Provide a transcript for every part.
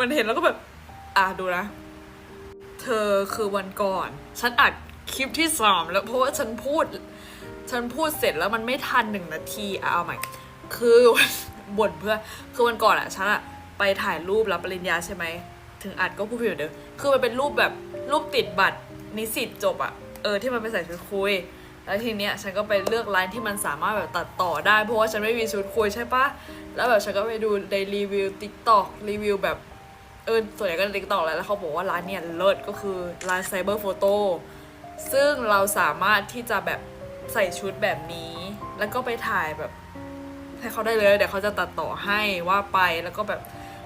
มันเห็นแล้วก็แบบ อะดูนะ เธอคือวันก่อน ฉันอัดคลิปที่สามแล้วเพราะว่าฉันพูด ฉันพูดเสร็จแล้วมันไม่ทันหนึ่งนาทีอะเอาใหม่ คือบ่นเพื่อ คือวันก่อนอะฉันอะไปถ่ายรูปรับปริญญาใช่ไหม ถึงอัดก็พูดผิดเหมือนเดิม คือมันเป็นรูปแบบรูปติดบัตรนิสิตจบอะเออที่มันไปใส่ชุดคุยแล้วทีเนี้ยฉันก็ไปเลือกร้านที่มันสามารถแบบตัดต่อได้เพราะว่าฉันไม่มีชุดคุยใช่ปะแล้วแบบฉันก็ไปดูในรีวิวติ๊กต็อกรีวิวแบบ เออส่วนใหญ่ก็ติ๊กต็อกแหละแล้วเขาบอกว่าร้านเนี่ยเลิศก็คือร้านไซเบอร์โฟโต้ซึ่งเราสามารถที่จะแบบใส่ชุดแบบนี้ แล้วก็ไปถ่ายแบบให้เขาได้เลยเดี๋ยวเขาจะตัดต่อให้ว่าไปแล้วก็แบบ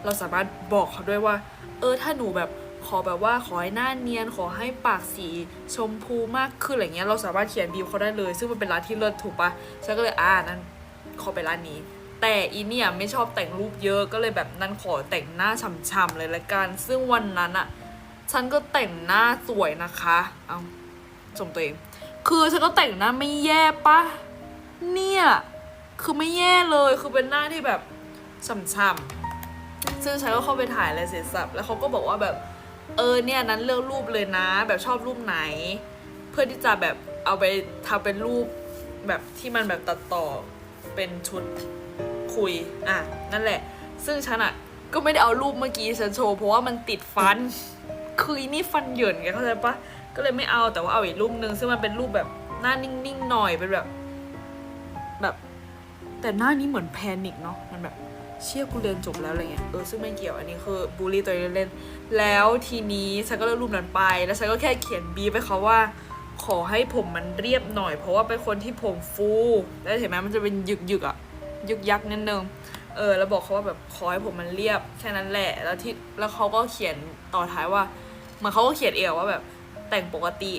เราสามารถบอกเขาด้วยว่า เออถ้าหนูแบบขอแบบว่าขอให้หน้าเนียนขอให้ปากสีชมพูมากขึ้นอะไรเงี้ยเราสามารถเขียนบีบเขาได้เลย ซึ่งมันเป็นร้านที่เลิศถูกปะฉันก็เลยอ่านั้นขอไปร้านนี้ แต่อีเนี่ยไม่ชอบแต่งรูปเยอะก็เลยแบบนั้นขอแต่งหน้าฉ่ำๆเลยละกัน ซึ่งวันนั้นอะฉันก็แต่งหน้าสวยนะคะ เอาชมตัวเอง คือฉันก็แต่งหน้าไม่แย่ปะเนี่ย คือไม่แย่เลย คือเป็นหน้าที่แบบฉ่ำๆซึ่งฉันก็เข้าไปถ่ายอะไรเสร็จสับ แล้วเขาก็บอกว่าแบบ เออเนี่ยนั้นเลือกรูปเลยนะ แบบชอบรูปไหน เพื่อที่จะแบบเอาไปทำเป็นรูปแบบที่มันแบบตัดต่อเป็นชุด คุย อะ นั่นแหละ ซึ่งฉันอะก็ไม่ได้เอารูปเมื่อกี้ฉันโชว์เพราะว่ามันติดฟัน คืออีนี่ฟันเหยินไงเข้าใจปะก็เลยไม่เอาแต่ว่าเอาอีกรูปนึงซึ่งมันเป็นรูปแบบหน้านิ่งๆหน่อยเป็นแบบ แบบ แต่หน้านี้เหมือนแพนิคเนาะมันแบบเชี่ยกูเรียนจบแล้วอะไรเงี้ย เออซึ่งไม่เกี่ยวอันนี้คือบูลลี่ตัวเองเล่นๆแล้วทีนี้ฉันก็เลือกรูปนั้นไป แล้วฉันก็แค่เขียนบีไปเขาว่า ขอให้ผมมันเรียบหน่อย เพราะว่าเป็นคนที่ผมฟู แล้วเห็นไหมมันจะเป็นยึกยึกๆอะ ยึกยักนิดนึงเออแล้วบอกเขาว่าแบบขอให้ผมมันเรียบแค่นั้นแหละแล้วที่แล้วเขาก็เขียนต่อท้ายว่าเหมือนเขาก็เขียนเองว่าแบบแต่งปกติ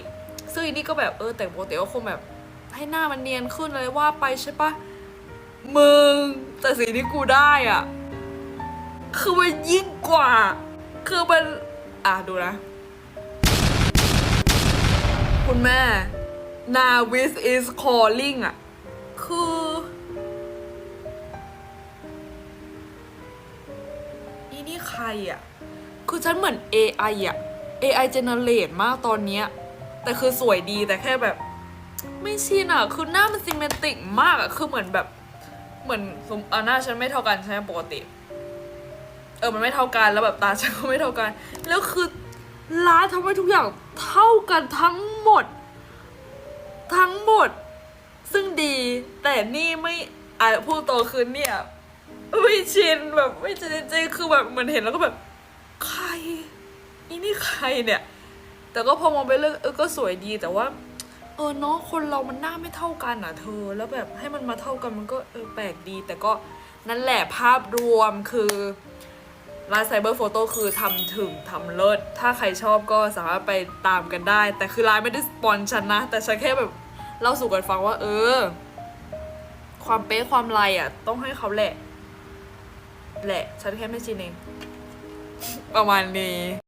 ซึ่งอันนี้ก็แบบเออแต่งปกติก็คงแบบให้หน้ามันเนียนขึ้นเลยว่าไปใช่ปะมึงแต่สิ่งที่กูได้อะคือมันยิ่งกว่า คือมันอะดูนะ คุณแม่ Navis is calling อะคือ นี่ใครอะ คือฉันเหมือน AI อะ AI generate มากตอนเนี้ย แต่คือสวยดีแต่แค่แบบ ไม่ชินอะ คือหน้ามันซิมเมติกมากอะ คือเหมือนแบบ เหมือนสมอะหน้าฉันไม่เท่ากันใช่ไหมปกติ เออ มันไม่เท่ากันแล้วแบบตาฉันก็ไม่เท่ากัน แล้วคือร้านทำให้ทุกอย่างเท่ากันทั้งหมด ทั้งหมด ซึ่งดี แต่นี่ไม่อะพูดโตวคือเนี่ย ไม่ชินแบบไม่ชินจริงๆคือแบบเหมือนเห็นแล้วก็แบบ ใครอีนี่ใครเนี่ย แต่ก็พอมองไปเรื่องเออก็สวยดีแต่ว่า เออเนาะคนเรามันหน้าไม่เท่ากันอะเธอ แล้วแบบให้มันมาเท่ากันมันก็เออแปลกดี แต่ก็นั่นแหละภาพรวมคือร้านไซเบอร์โฟโต้คือทำถึงทำเลิศ ถ้าใครชอบก็สามารถไปตามกันได้ แต่คือร้านไม่ได้สปอนฉันนะ แต่ฉันแค่แบบเล่าสู่กันฟังว่า เออ ความเป๊ะความลายอะ ต้องให้เขาแหละ แหละ ฉันแค่ไม่ชินเอง ประมาณนี้